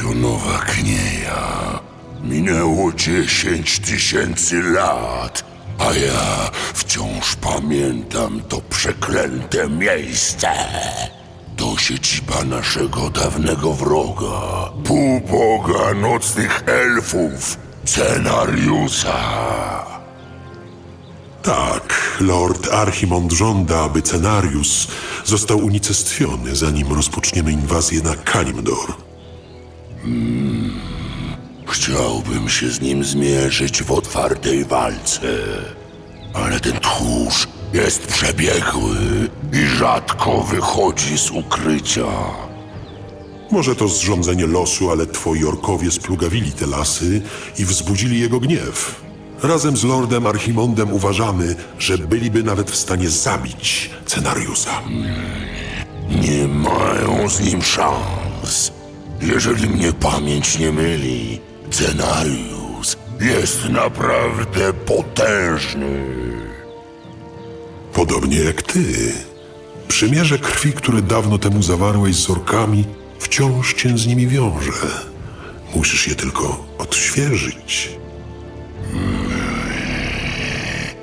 Tysionowa knieja. Minęło dziesięć tysięcy lat, a ja wciąż pamiętam to przeklęte miejsce. To siedziba naszego dawnego wroga, półboga nocnych elfów, Cenariusa. Tak, Lord Archimond żąda, aby Cenarius został unicestwiony, zanim rozpoczniemy inwazję na Kalimdor. Chciałbym się z nim zmierzyć w otwartej walce, ale ten tchórz jest przebiegły i rzadko wychodzi z ukrycia. Może to zrządzenie losu, ale twoi orkowie splugawili te lasy i wzbudzili jego gniew. Razem z Lordem Archimondem uważamy, że byliby nawet w stanie zabić Cenariusa. Nie mają z nim szans. Jeżeli mnie pamięć nie myli, Cenarius jest naprawdę potężny. Podobnie jak ty. Przymierze krwi, które dawno temu zawarłeś z orkami, wciąż cię z nimi wiąże. Musisz je tylko odświeżyć.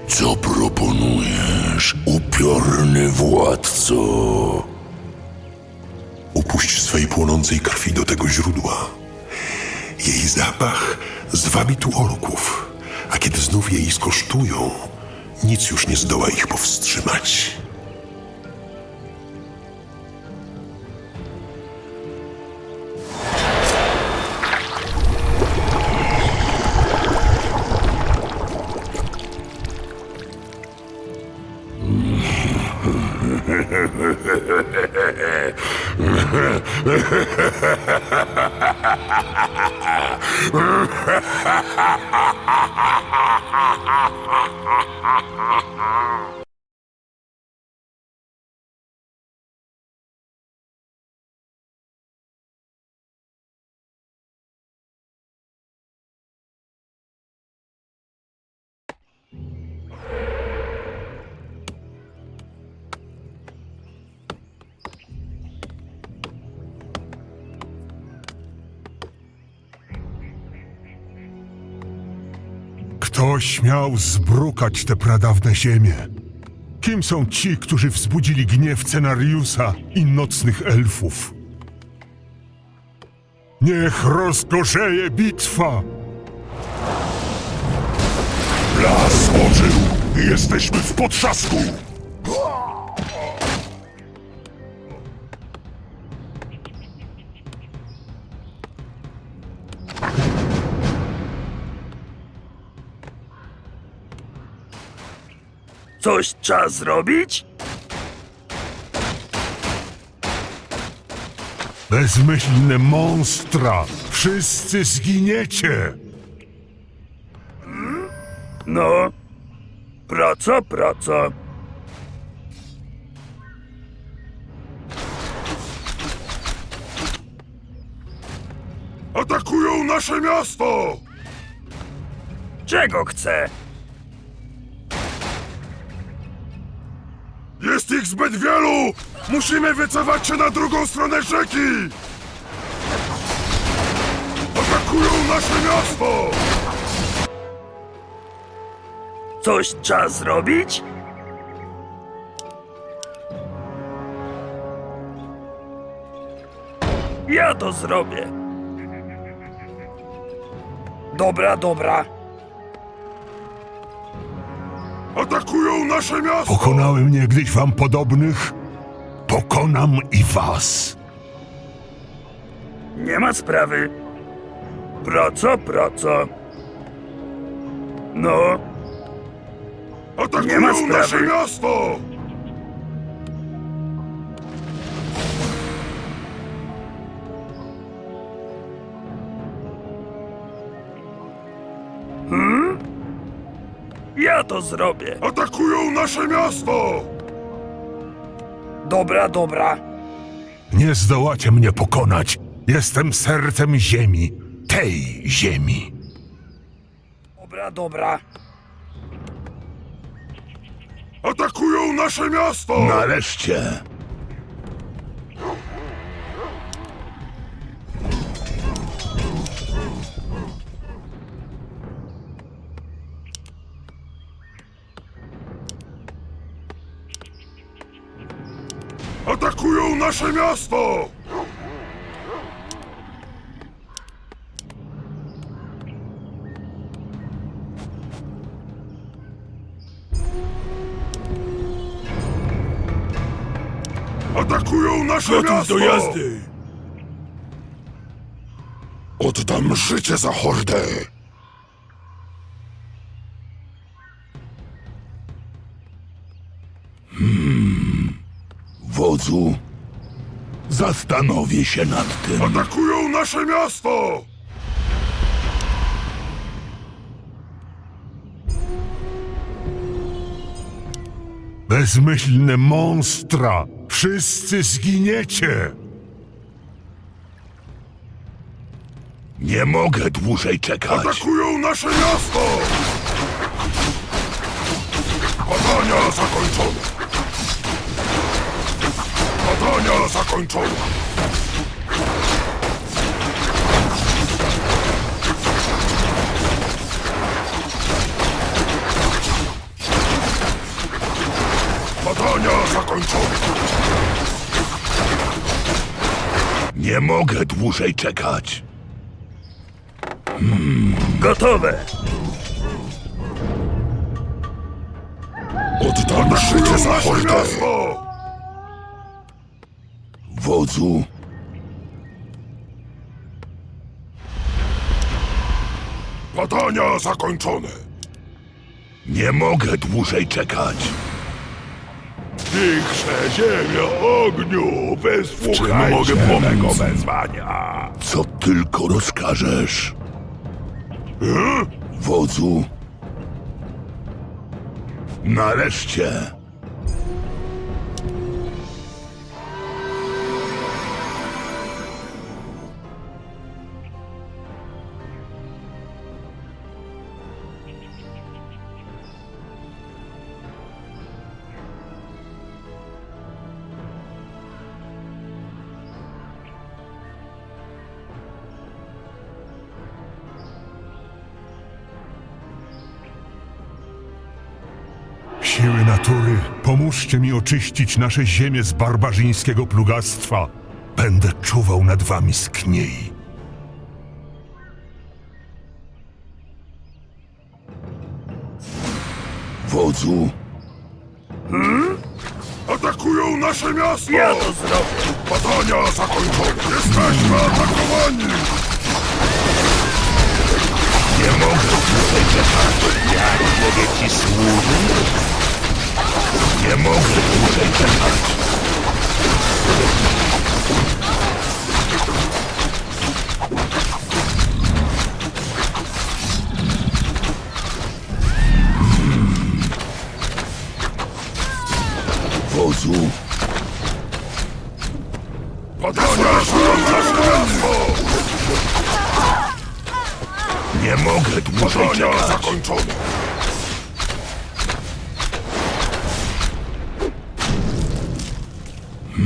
Co proponujesz, upiorny władco? Upuść swej płonącej krwi do tego źródła. Jej zapach zwabi tu orków, a kiedy znów jej skosztują, nic już nie zdoła ich powstrzymać. Ha ha ha ha ha ha! Kto śmiał zbrukać te pradawne ziemie? Kim są ci, którzy wzbudzili gniew Cenariusa i nocnych elfów? Niech rozgorzeje bitwa! Las ożył jesteśmy w potrzasku. Coś trzeba zrobić? Bezmyślne monstra! Wszyscy zginiecie! No. Praca, praca. Atakują nasze miasto! Czego chce? Jest ich zbyt wielu! Musimy wycofać się na drugą stronę rzeki! Atakują nasze miasto! Coś trzeba zrobić? Ja to zrobię. Dobra, dobra. Atakują nasze miasto! Pokonałem niegdyś wam podobnych, pokonam i was. Nie ma sprawy. Praca, praca. No, Atakują nie ma sprawy. nasze miasto! To zrobię. Atakują nasze miasto! Dobra, dobra. Nie zdołacie mnie pokonać. Jestem sercem ziemi, tej ziemi. Dobra, dobra. Atakują nasze miasto! Nareszcie. Nasze miasto! Atakują nasze Gotów miasto! do jazdy! Oddam życie za hordę! Hmm. Wodzu, zastanowię się nad tym. Atakują nasze miasto! Bezmyślne monstra! Wszyscy zginiecie! Nie mogę dłużej czekać. Atakują nasze miasto! Badania zakończone. Badania zakończone. Badania zakończone. Nie mogę dłużej czekać. Gotowe! Oddam życie za hordę! Wodzu... Badania zakończone! Nie mogę dłużej czekać. Tychże ziemia ogniu, wysłuchajcie mogę mego wezwania. Co tylko rozkażesz. Wodzu... Nareszcie. Natury, pomóżcie mi oczyścić nasze ziemię z barbarzyńskiego plugastwa. Będę czuwał nad wami z kniei. Wodzu... Atakują nasze miasto! Ja to zrobię! Badania zakończone! Jesteśmy atakowani! Nie mogę dłużej czekać. Jak mogę ci służyć? Nie mogę dłużej czekać.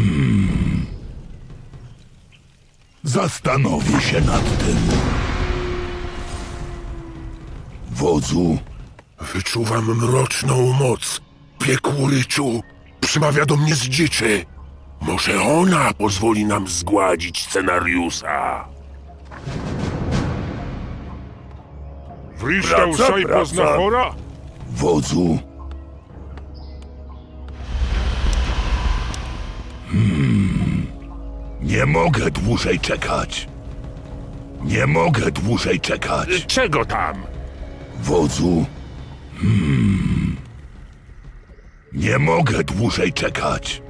Hmm. Zastanowię się nad tym. Wodzu... Wyczuwam mroczną moc. Piekłoryczu przemawia do mnie z dziczy. Może ona pozwoli nam zgładzić scenariusza. Wyjrzał szajba z Nahora? Wodzu... Nie mogę dłużej czekać. Nie mogę dłużej czekać. Czego tam? Wodzu... Hmm. Nie mogę dłużej czekać.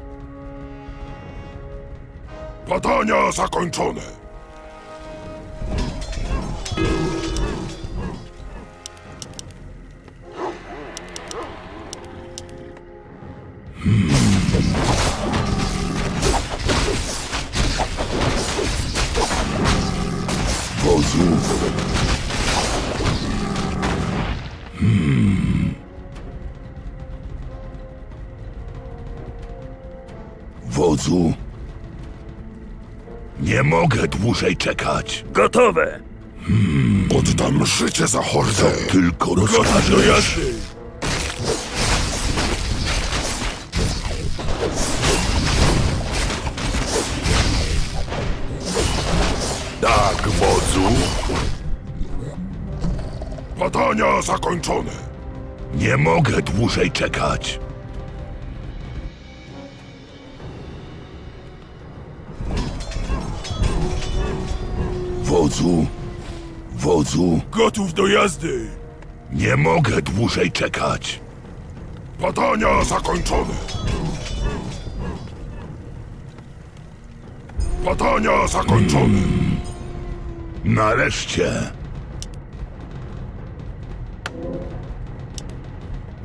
Badania zakończone. dłużej czekać. Gotowe! Oddam życie za hordę. Tylko rozkażesz. Tak, wodzu. Badania zakończone. Nie mogę dłużej czekać. Wodzu, wodzu, Gotów do jazdy. nie mogę dłużej czekać. Badania zakończone. Badania zakończone. Nareszcie.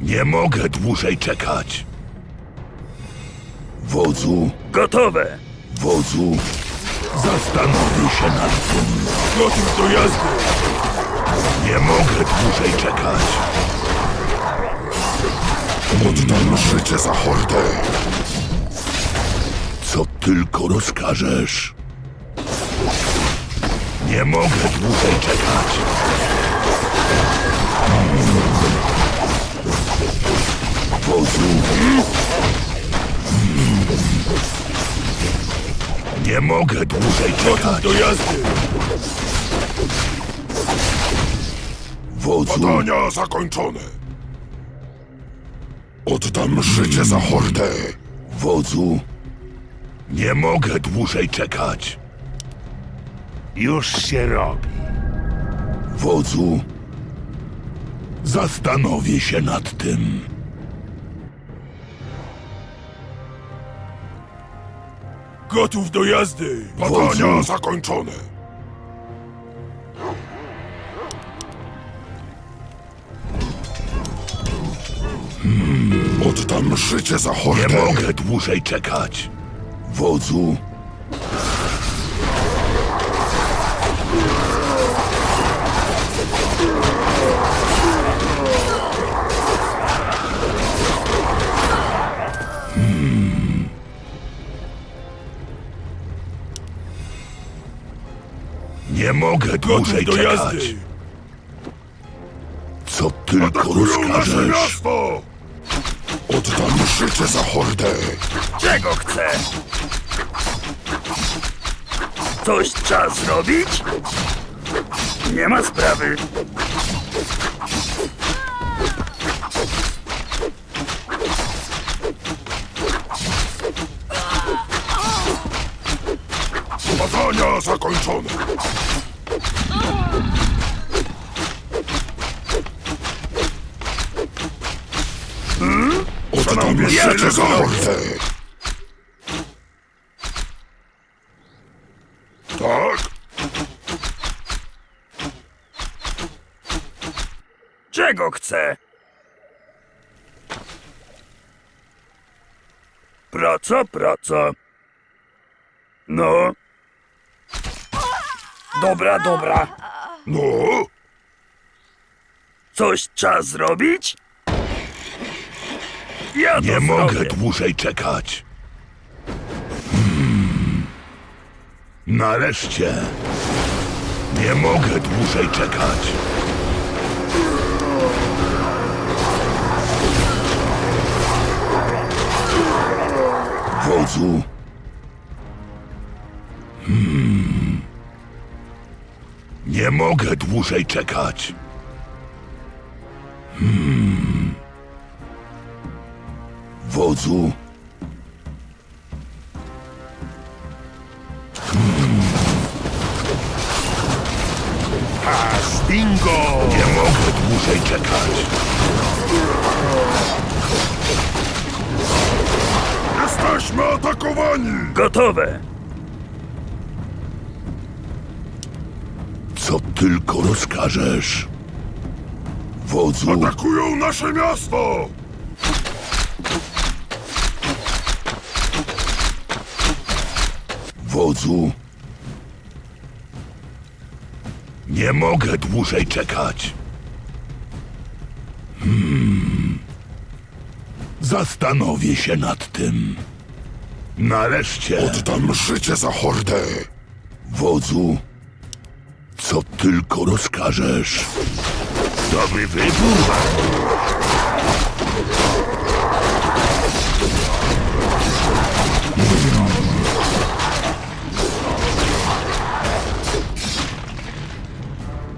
Nie mogę dłużej czekać. Wodzu, Gotowe. wodzu, zastanowię się nad tym. Gotów do jazdy. Nie mogę dłużej czekać. Oddam życie za hordę. Co tylko rozkażesz. Nie mogę dłużej czekać. Wodzu. Nie mogę dłużej czekać. Do jazdy. Wodzu. Badania zakończone. Oddam życie za hordę. Wodzu. Nie mogę dłużej czekać. Już się robi. Wodzu. Zastanowię się nad tym. Gotów do jazdy. Badania zakończone. Oddam życie za hordę. Nie mogę dłużej czekać. Wodzu. Nie mogę Gotów dłużej do czekać. jazdy. Co tylko rozkażesz. miasto. Oddam życie za hordę. Czego chce? Coś trzeba zrobić? Nie ma sprawy. Zakończone. Oddam życie za hordę. Tak? Czego chce? Praca, praca. No. Dobra, dobra. No? Coś trzeba zrobić? Ja to Nie zrobię. mogę dłużej czekać. Hmm. Nareszcie. Nie mogę dłużej czekać. Wodzu. Hmm. Nie mogę dłużej czekać. Wodzu. Bingo! Nie mogę dłużej czekać. Jesteśmy atakowani! Gotowe. Co tylko rozkażesz. Wodzu. Atakują nasze miasto! Wodzu. Nie mogę dłużej czekać. Hmm. Zastanowię się nad tym. Nareszcie. Oddam życie za hordę. Wodzu. Co tylko rozkażesz. Dobry wybór.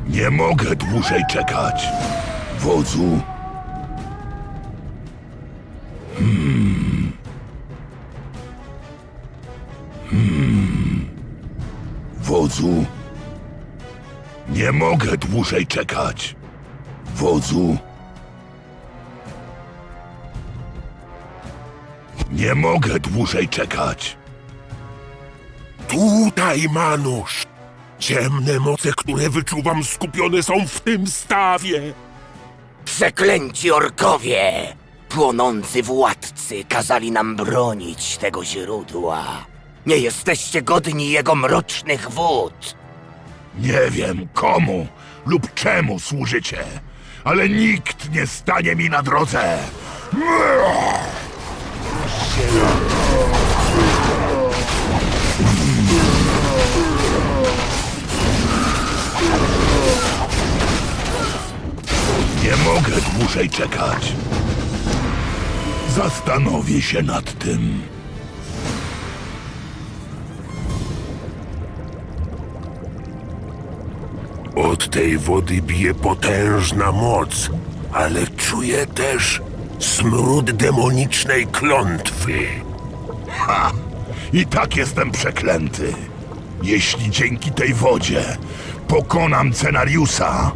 Nie mogę dłużej czekać. Wodzu. Hmm. Hmm. Nie mogę dłużej czekać. Wodzu. Nie mogę dłużej czekać. Tutaj, Manusz! Ciemne moce, które wyczuwam, skupione są w tym stawie! Przeklęci orkowie! Płonący władcy kazali nam bronić tego źródła. Nie jesteście godni jego mrocznych wód. Nie wiem komu lub czemu służycie, ale nikt nie stanie mi na drodze. Nie mogę dłużej czekać. Zastanowię się nad tym. Od tej wody bije potężna moc, ale czuję też smród demonicznej klątwy. Ha! I tak jestem przeklęty. Jeśli dzięki tej wodzie pokonam Cenariusa,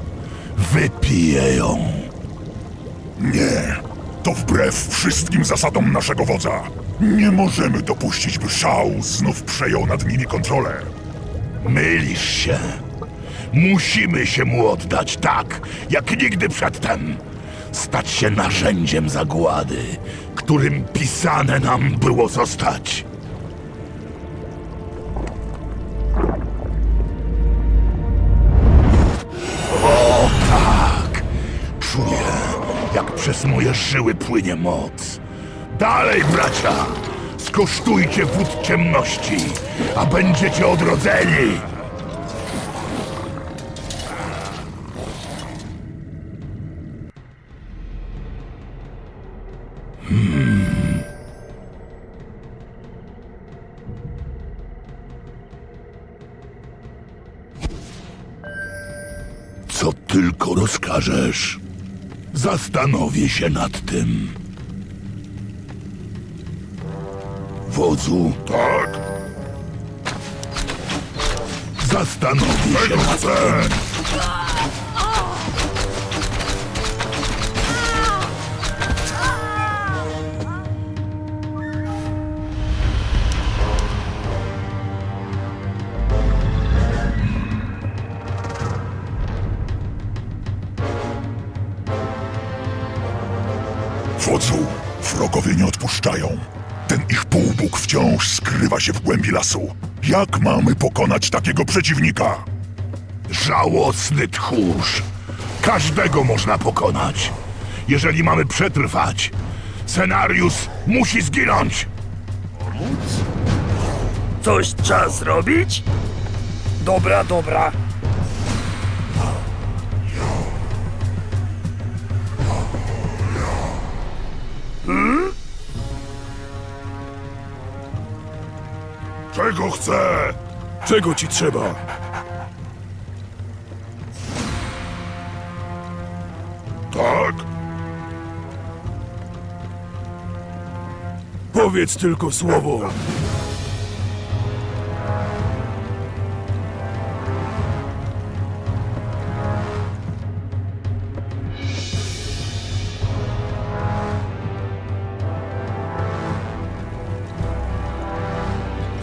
wypiję ją. Nie, to wbrew wszystkim zasadom naszego wodza. Nie możemy dopuścić, by szał znów przejął nad nimi kontrolę. Mylisz się. Musimy się mu oddać tak, jak nigdy przedtem. Stać się narzędziem zagłady, którym pisane nam było zostać. O tak! Czuję, jak przez moje żyły płynie moc. Dalej, bracia! Skosztujcie wód ciemności, a będziecie odrodzeni! Tylko rozkażesz. Zastanowię się nad tym. Wodzu. Tak. Zastanowię się nad tym. Ten ich półbóg wciąż skrywa się w głębi lasu. Jak mamy pokonać takiego przeciwnika? Żałosny tchórz. Każdego można pokonać. Jeżeli mamy przetrwać, scenariusz musi zginąć. Coś trzeba zrobić? Dobra, dobra. Czego chce? Czego ci trzeba? Tak? Powiedz tylko słowo.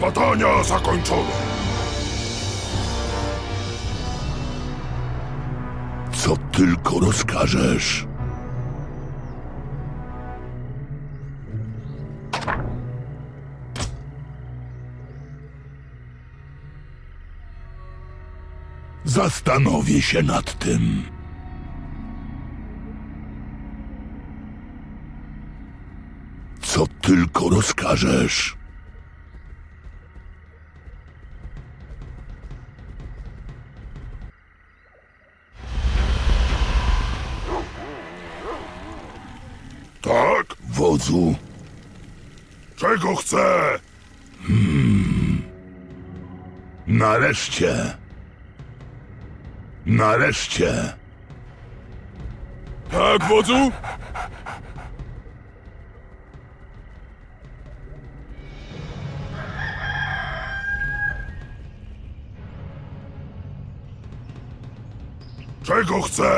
Badania zakończone. Co tylko rozkażesz. Zastanowię się nad tym. Co tylko rozkażesz. Wodzu, Czego chce? nareszcie. Nareszcie. Tak, wodzu? Czego chce?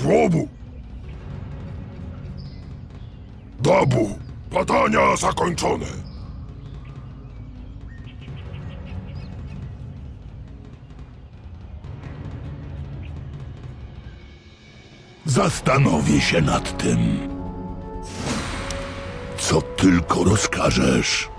Słobu. Babu, badania zakończone. Zastanowię się nad tym. Co tylko rozkażesz.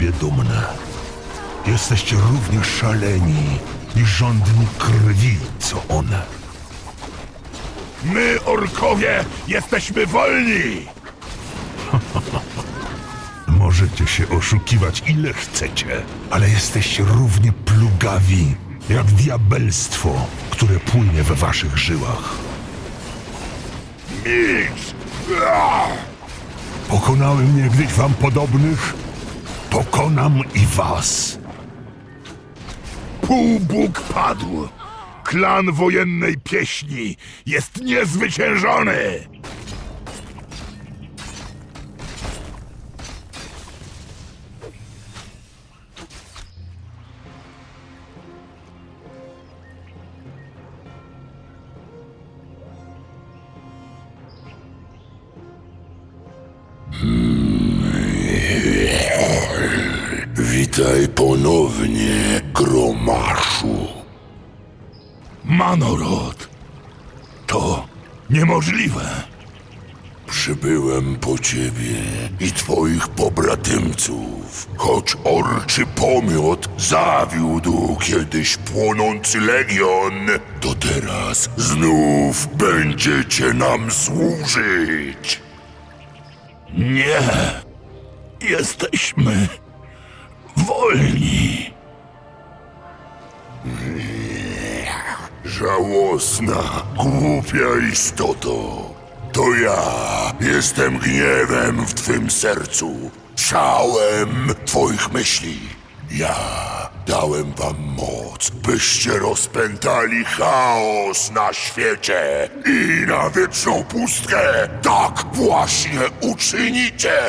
Siebie dumne. Jesteście równie szaleni i żądni krwi, co one. My, orkowie, jesteśmy wolni! Możecie się oszukiwać ile chcecie, ale jesteście równie plugawi jak diabelstwo, które płynie we waszych żyłach. Milcz! Pokonałem niegdyś wam podobnych, pokonam i was. Półbóg padł! Klan wojennej pieśni jest niezwyciężony! Manorod, to niemożliwe. Przybyłem po ciebie i twoich pobratymców. Choć orczy pomiot zawiódł kiedyś płonący legion, to teraz znów będziecie nam służyć. Nie, jesteśmy wolni. Żałosna, głupia istoto. To ja jestem gniewem w twym sercu, szałem twoich myśli. Ja dałem wam moc, byście rozpętali chaos na świecie i na wieczną pustkę. Tak właśnie uczynicie.